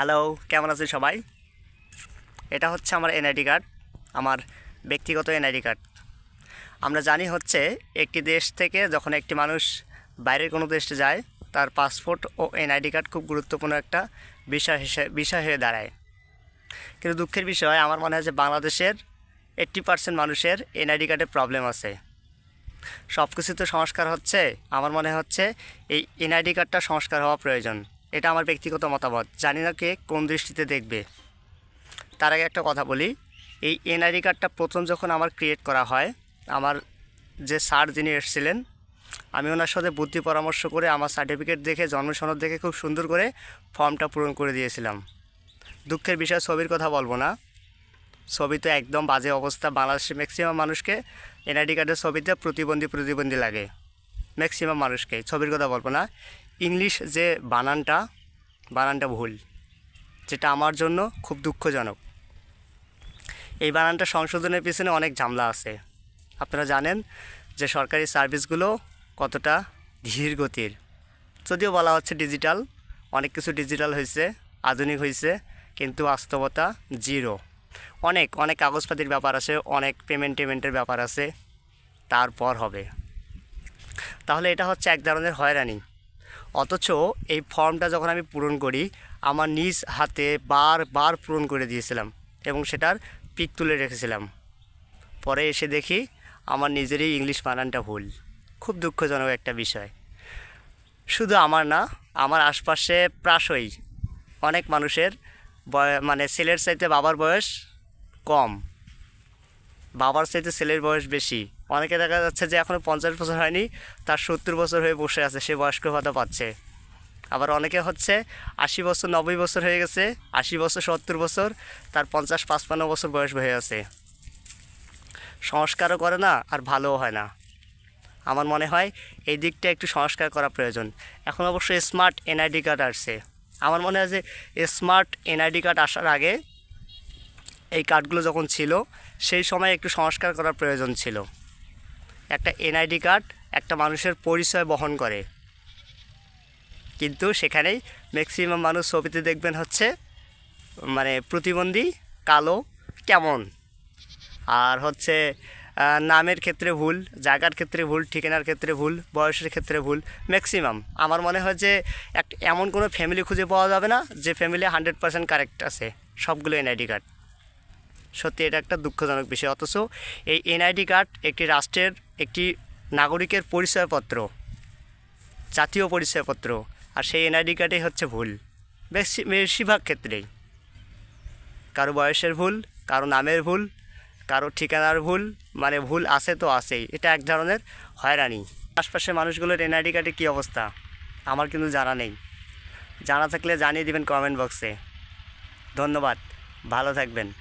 Hello কেমন আছেন সবাই? এটা হচ্ছে আমার এনআইডি কার্ড আমার ব্যক্তিগত এনআইডি কার্ড আমরা জানি হচ্ছে একটি দেশ থেকে যখন একটি মানুষ বাইরের কোনো দেশে যায়, তার পাসপোর্ট ও এনআইডি কার্ড খুব গুরুত্বপূর্ণ একটা বিষয় হিসেবে বিষয় হয়ে দাঁড়ায়। কিন্তু দুঃখের বিষয়, আমার মনে হয় যে বাংলাদেশের এইট্টি পার্সেন্ট মানুষের এনআইডি কার্ডের প্রবলেম আছে সব কিছু তো সংস্কার হচ্ছে, আমার মনে হচ্ছে এই এনআইডি কার্ডটা সংস্কার হওয়া প্রয়োজন। এটা আমার ব্যক্তিগত মতামত। জানি না কে কোন দৃষ্টিতে দেখবে। তার আগে একটা কথা বলি। এই এনআইডি কার্ডটা প্রথম যখন আমার ক্রিয়েট করা হয়, আমার যে স্যার যিনি এসেছিলেন, আমি ওনার সাথে বুদ্ধি পরামর্শ করে আমার সার্টিফিকেট দেখে, জন্ম সনদ দেখে খুব সুন্দর করে ফর্মটা পূরণ করে দিয়েছিলাম। দুঃখের বিষয়, ছবির কথা বলব না। ছবি তো একদম বাজে অবস্থা। বাংলাদেশের ম্যাক্সিমাম মানুষকে এনআইডি কার্ডের ছবিতে প্রতিবন্ধী প্রতিবন্ধী লাগে। ম্যাক্সিমাম মানুষকে, ছবির কথা বলব না। ইংলিশ যে বানানটা বানানটা ভুল, যেটা আমার জন্য খুব দুঃখজনক। এই বানানটা সংশোধনের পিছনে অনেক ঝামেলা আছে। আপনারা জানেন যে সরকারি সার্ভিসগুলো কতটা ধীর গতির। যদিও বলা হচ্ছে ডিজিটাল, অনেক কিছু ডিজিটাল হয়েছে, আধুনিক হয়েছে, কিন্তু বাস্তবতা জিরো। অনেক অনেক কাগজপাতির ব্যাপার আছে, অনেক পেমেন্ট টেমেন্টের ব্যাপার আছে, তারপর হবে। তাহলে এটা হচ্ছে এক ধরনের হয়রানি। অথচ এই ফর্মটা যখন আমি পূরণ করি, আমার নিজ হাতে বারবার পূরণ করে দিয়েছিলাম এবং সেটার পিক তুলে রেখেছিলাম। পরে এসে দেখি আমার নিজেরই ইংলিশ বানানটা ভুল। খুব দুঃখজনক একটা বিষয়। শুধু আমার না, আমার আশপাশে প্রায়শই অনেক মানুষের মানে ছেলের চাইতে বাবার বয়স কম। বাবার চাইতে ছেলের বয়স বেশি। অনেকে দেখা যাচ্ছে যে এখনও পঞ্চাশ বছর হয়নি, তার সত্তর বছর হয়ে বসে আছে, সে বয়স্ক ভাতা পাচ্ছে। আবার অনেকে হচ্ছে আশি বছর, নব্বই বছর হয়ে গেছে, আশি বছর, সত্তর বছর, তার পঞ্চাশ, পাঁচপান্ন বছর বয়স হয়ে আছে। সংস্কারও করে না আর ভালোও হয় না। আমার মনে হয় এই দিকটা একটু সংস্কার করা প্রয়োজন। এখন অবশ্য স্মার্ট এনআইডি কার্ড আসছে। আমার মনে হয় যে স্মার্ট এনআইডি কার্ড আসার আগে এই কার্ডগুলো যখন ছিল, সেই সময় একটু সংস্কার করার প্রয়োজন ছিল। একটা এনআইডি কার্ড একটা মানুষের পরিচয় বহন করে। কিন্তু সেখানেই ম্যাক্সিমাম মানুষ ছবিতে দেখবেন হচ্ছে মানে প্রতিবন্ধী, কালো, কেমন? আর হচ্ছে নামের ক্ষেত্রে ভুল, জায়গার ক্ষেত্রে ভুল, ঠিকানার ক্ষেত্রে ভুল, বয়সের ক্ষেত্রে ভুল ম্যাক্সিমাম আমার মনে হয় যে, এক, এমন কোনো ফ্যামিলি খুঁজে পাওয়া যাবে না, যে ফ্যামিলি হান্ড্রেড পার্সেন্ট কারেক্ট আছে, সবগুলো এনআইডি কার্ড। সত্যি এটা একটা দুঃখজনক বিষয়। অথচ এই এনআইডি কার্ড একটি রাষ্ট্রের একটি নাগরিকের পরিচয়পত্র, জাতীয় পরিচয়পত্র, আর সেই এনআইডি কার্ডেই হচ্ছে ভুল। বেশি বেশিরভাগ ক্ষেত্রেই। কারও বয়সের ভুল, কারও নামের ভুল, কারও ঠিকানার ভুল মানে ভুল আছে তো আছেই। এটা এক ধরনের হয়রানি। আশপাশের মানুষগুলোর এনআইডি কার্ডে কী অবস্থা? আমার কিন্তু জানা নেই। জানা থাকলে জানিয়ে দিবেন কমেন্ট বক্সে ধন্যবাদ। ভালো থাকবেন।